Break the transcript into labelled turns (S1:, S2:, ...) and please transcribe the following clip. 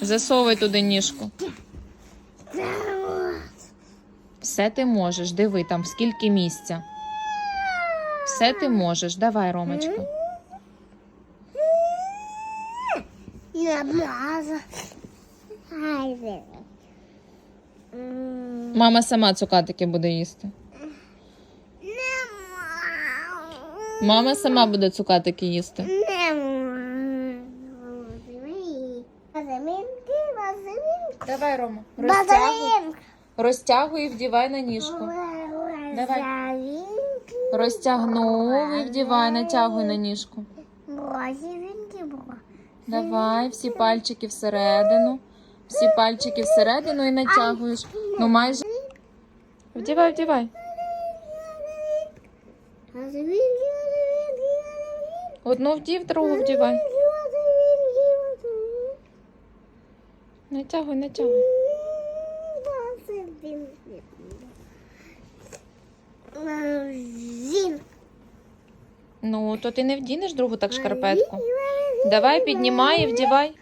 S1: Засовуй туди ніжку. Все ти можеш. Диви там, скільки місця. Все ти можеш. Давай, Ромочка.
S2: М,
S1: Мама сама цукатики буде їсти. Мама сама буде цукатики їсти.
S2: Не мау. Базамінки, базамінки.
S1: Давай, Рома.
S2: Базамінки.
S1: Розтягуй і вдівай на ніжку. Давай. Розтягнув і вдівай, натягуй на ніжку. Давай, всі пальчики всередину. Всі пальчики всередину і натягуєш. Ну майже. Вдівай, вдівай. Одну вдів, другу вдівай. Натягуй, натягуй.
S2: тягуй
S1: Ну, то ти не вдінеш другу так шкарпетку. Давай, піднімай і вдівай.